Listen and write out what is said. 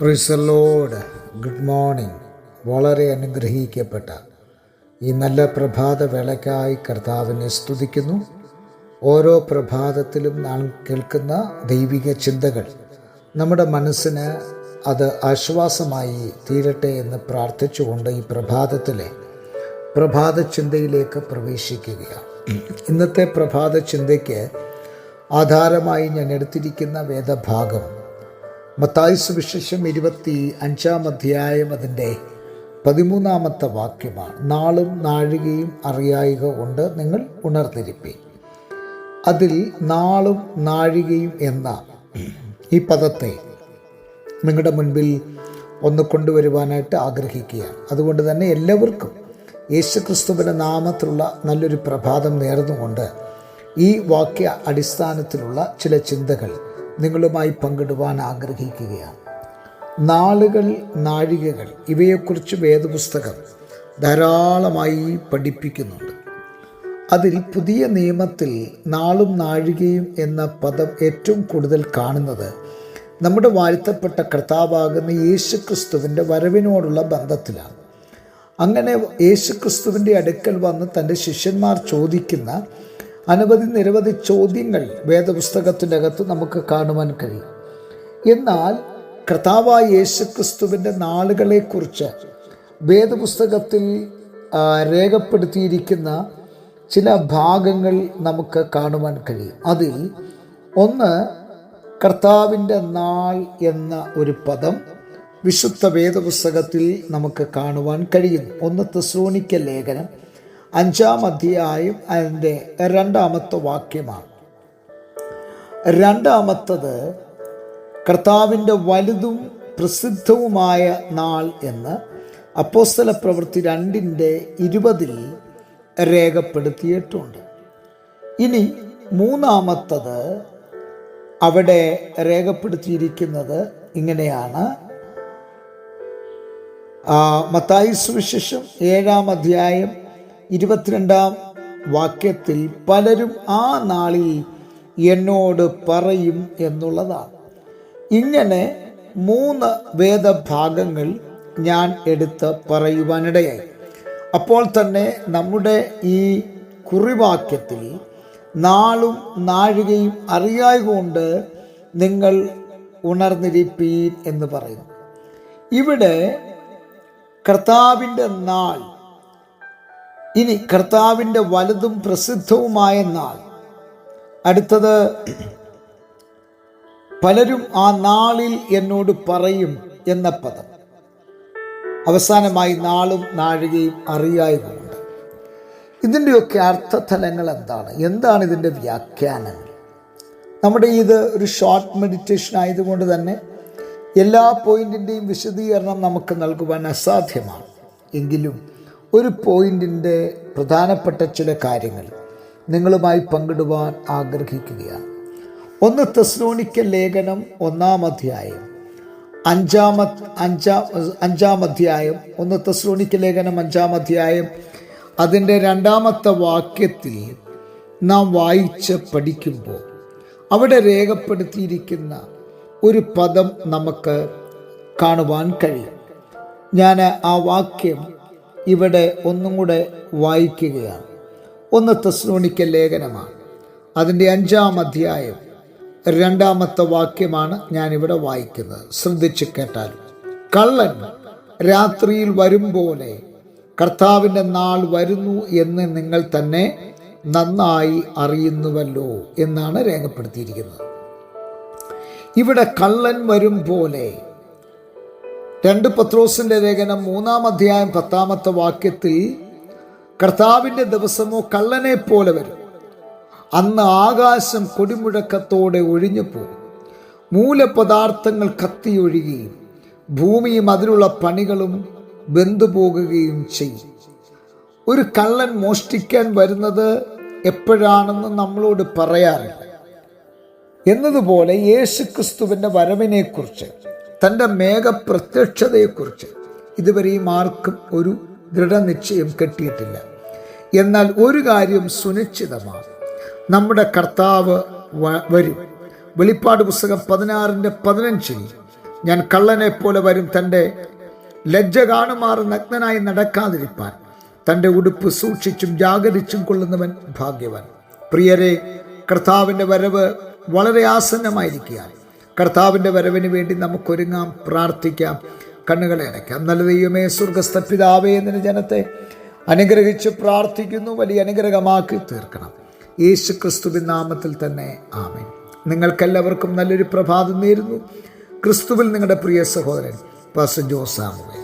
പ്രിസലോഡ് good morning വളരെ അനുഗ്രഹിക്കപ്പെട്ട ഈ നല്ല പ്രഭാത വേളയ്ക്കായി കർത്താവിനെ സ്തുതിക്കുന്നു. ഓരോ പ്രഭാതത്തിലും നാം കേൾക്കുന്ന ദൈവിക ചിന്തകൾ നമ്മുടെ മനസ്സിന് അത് ആശ്വാസമായി തീരട്ടെ എന്ന് പ്രാർത്ഥിച്ചുകൊണ്ട് ഈ പ്രഭാതത്തിലെ പ്രഭാത ചിന്തയിലേക്ക് പ്രവേശിക്കുകയാണ്. ഇന്നത്തെ പ്രഭാത ചിന്തയ്ക്ക് ആധാരമായി ഞാൻ എടുത്തിരിക്കുന്ന വേദഭാഗം മത്തായി സുവിശേഷം ഇരുപത്തി അഞ്ചാം അധ്യായം അതിന്റെ പതിമൂന്നാമത്തെ വാക്യമാണ്. നാളും നാഴികയും അറിയായിക കൊണ്ട് നിങ്ങൾ ഉണർന്നിരിപ്പി അതിൽ നാളും നാഴികയും എന്ന ഈ പദത്തെ നിങ്ങളുടെ മുൻപിൽ ഒന്ന് കൊണ്ടുവരുവാനായിട്ട് ആഗ്രഹിക്കുകയാണ്. അതുകൊണ്ട് തന്നെ എല്ലാവർക്കും യേശുക്രിസ്തുവിന്റെ നാമത്തിലുള്ള നല്ലൊരു പ്രഭാതം നേർന്നുകൊണ്ട് ഈ വാക്യ അടിസ്ഥാനത്തിലുള്ള ചില ചിന്തകൾ നിങ്ങളുമായി പങ്കിടുവാൻ ആഗ്രഹിക്കുകയാണ്. നാളുകൾ നാഴികകൾ ഇവയെക്കുറിച്ച് വേദപുസ്തകം ധാരാളമായി പഠിപ്പിക്കുന്നുണ്ട്. അതിൽ പുതിയ നിയമത്തിൽ നാളും നാഴികയും എന്ന പദം ഏറ്റവും കൂടുതൽ കാണുന്നത് നമ്മുടെ വാഴ്ത്തപ്പെട്ട കർത്താവാകുന്ന യേശുക്രിസ്തുവിന്റെ വരവിനോടുള്ള ബന്ധത്തിലാണ്. അങ്ങനെ യേശുക്രിസ്തുവിന്റെ അടുക്കൽ വന്ന് തന്റെ ശിഷ്യന്മാർ ചോദിക്കുന്ന അനവധി നിരവധി ചോദ്യങ്ങൾ വേദപുസ്തകത്തിനകത്ത് നമുക്ക് കാണുവാൻ കഴിയും. എന്നാൽ കർത്താവായ യേശുക്രിസ്തുവിന്റെ നാളുകളെക്കുറിച്ച് വേദപുസ്തകത്തിൽ രേഖപ്പെടുത്തിയിരിക്കുന്ന ചില ഭാഗങ്ങൾ നമുക്ക് കാണുവാൻ കഴിയും. അതിൽ ഒന്ന് കർത്താവിന്റെ നാൾ എന്ന ഒരു പദം വിശുദ്ധ വേദപുസ്തകത്തിൽ നമുക്ക് കാണുവാൻ കഴിയുന്നു ഒന്ന് തെസ്രോണിക്ക ലേഖനം അഞ്ചാം അധ്യായം അതിന്റെ രണ്ടാമത്തെ വാക്യമാണ്. രണ്ടാമത്തത് കർത്താവിന്റെ വലുതും പ്രസിദ്ധവുമായ നാൾ എന്ന് അപ്പോസ്തല പ്രവൃത്തി രണ്ടിന്റെ ഇരുപതിൽ രേഖപ്പെടുത്തിയിട്ടുണ്ട്. ഇനി മൂന്നാമത്തത് അവിടെ രേഖപ്പെടുത്തിയിരിക്കുന്നത് ഇങ്ങനെയാണ്. മത്തായി സുവിശേഷം ഏഴാം അധ്യായം ഇരുപത്തിരണ്ടാം വാക്യത്തിൽ പലരും ആ നാളിൽ എന്നോട് പറയും എന്നുള്ളതാണ്. ഇങ്ങനെ മൂന്ന് വേദഭാഗങ്ങൾ ഞാൻ എടുത്ത് പറയുവാനിടയായി. അപ്പോൾ തന്നെ നമ്മുടെ ഈ കുറിവാക്യത്തിൽ നാളും നാഴികയും അറിയായതുകൊണ്ട് നിങ്ങൾ ഉണർന്നിരിപ്പീൻ എന്ന് പറയുന്നു. ഇവിടെ കർത്താവിന്റെ നാൾ ഇനി കർത്താവിന്റെ വലുതും പ്രസിദ്ധവുമായ നാൾ. അടുത്തത് പലരും ആ നാളിൽ എന്നോട് പറയും എന്ന പദം. അവസാനമായി നാളും നാഴികയും അറിയായതുകൊണ്ട് ഇതിന്റെയൊക്കെ അർത്ഥതലങ്ങൾ എന്താണ്? എന്താണ് ഇതിന്റെ വ്യാഖ്യാനങ്ങൾ? നമ്മുടെ ഇത് ഒരു ഷോർട്ട് മെഡിറ്റേഷൻ ആയതുകൊണ്ട് തന്നെ എല്ലാ പോയിന്റിന്റെയും വിശദീകരണം നമുക്ക് നൽകുവാൻ അസാധ്യമാണ്. എങ്കിലും ഒരു പോയിന്റിന്റെ പ്രധാനപ്പെട്ട ചില കാര്യങ്ങൾ നിങ്ങളുമായി പങ്കിടുവാൻ ആഗ്രഹിക്കുകയാണ്. ഒന്ന് തെസ്ലോണിക്ക ലേഖനം ഒന്നാം അധ്യായം. അഞ്ചാമ അഞ്ചാം അഞ്ചാം അധ്യായം. ഒന്ന് തെസ്ലോണിക്ക ലേഖനം അഞ്ചാം അധ്യായം. അതിന്റെ രണ്ടാമത്തെ വാക്യത്തിൽ നാം വായിച്ച് പഠിക്കുമ്പോൾ അവിടെ രേഖപ്പെടുത്തിയിരിക്കുന്ന ഒരു പദം നമുക്ക് കാണുവാൻ കഴിയും. ഞാൻ ആ വാക്യം ഇവിടെ ഒന്നും കൂടെ വായിക്കുകയാണ്. ഒന്ന് തസ്ലോണിക്ക ലേഖനമാണ്. അതിന്റെ അഞ്ചാം അധ്യായം രണ്ടാമത്തെ വാക്യമാണ് ഞാനിവിടെ വായിക്കുന്നത്. ശ്രദ്ധിച്ച് കേട്ടാൽ കള്ളൻ രാത്രിയിൽ വരും പോലെ കർത്താവിന്റെ നാൾ വരുന്നു എന്ന് നിങ്ങൾ തന്നെ നന്നായി അറിയുന്നുവല്ലോ എന്നാണ് രേഖപ്പെടുത്തിയിരിക്കുന്നത്. ഇവിടെ കള്ളൻ വരും പോലെ രണ്ട് പത്രോസിന്റെ ലേഖനം മൂന്നാം അധ്യായം പത്താമത്തെ വാക്യത്തിൽ കർത്താവിന്റെ ദിവസമോ കള്ളനെ പോലെ വരും. അന്ന് ആകാശം കൊടിമുഴക്കത്തോടെ ഒഴിഞ്ഞു പോകും മൂലപദാർത്ഥങ്ങൾ കത്തിയൊഴുകുകയും ഭൂമിയും അതിലുള്ള പണികളും ബന്ധുപോകുകയും ചെയ്യും. ഒരു കള്ളൻ മോഷ്ടിക്കാൻ വരുന്നത് എപ്പോഴാണെന്ന് നമ്മളോട് പറയാറില്ല. എന്നതുപോലെ യേശുക്രിസ്തുവിന്റെ വരവിനെക്കുറിച്ച് തന്റെ മേഘപ്രത്യക്ഷതയെക്കുറിച്ച്. ഇതുവരെയും ആർക്കും ഒരു ദൃഢനിശ്ചയം കെട്ടിയിട്ടില്ല. എന്നാൽ ഒരു കാര്യം സുനിശ്ചിതമാണ്. നമ്മുടെ കർത്താവ് വരും. വെളിപ്പാട് പുസ്തകം പതിനാറിന്റെ പതിനഞ്ചിൽ ഞാൻ കള്ളനെ പോലെ വരും തന്റെ ലജ്ജ കാണുമാർ നഗ്നനായി നടക്കാതിരിപ്പാൻ. തന്റെ ഉടുപ്പ് സൂക്ഷിച്ചും ജാഗരിച്ചും കൊള്ളുന്നവൻ ഭാഗ്യവാൻ. പ്രിയരെ കർത്താവിന്റെ വരവ് വളരെ ആസന്നമായിരിക്കുകയാണ്. കർത്താവിന്റെ വരവിന് വേണ്ടി നമുക്കൊരുങ്ങാം പ്രാർത്ഥിക്കാം. കണ്ണുകളെ അടയ്ക്കാം. നല്ല ദൈവമേ സ്വർഗസ്ഥ പിതാവേ എന്നതിന് ജനത്തെ അനുഗ്രഹിച്ച് പ്രാർത്ഥിക്കുന്നു. വലിയ അനുഗ്രഹമാക്കി തീർക്കണം. യേശു ക്രിസ്തുവിൻ നാമത്തിൽ തന്നെ ആമേ നിങ്ങൾക്കെല്ലാവർക്കും നല്ലൊരു പ്രഭാതം നേരുന്നു. ക്രിസ്തുവിൽ നിങ്ങളുടെ പ്രിയ സഹോദരൻ പാസ്റ്റർ ജോസാമുവേ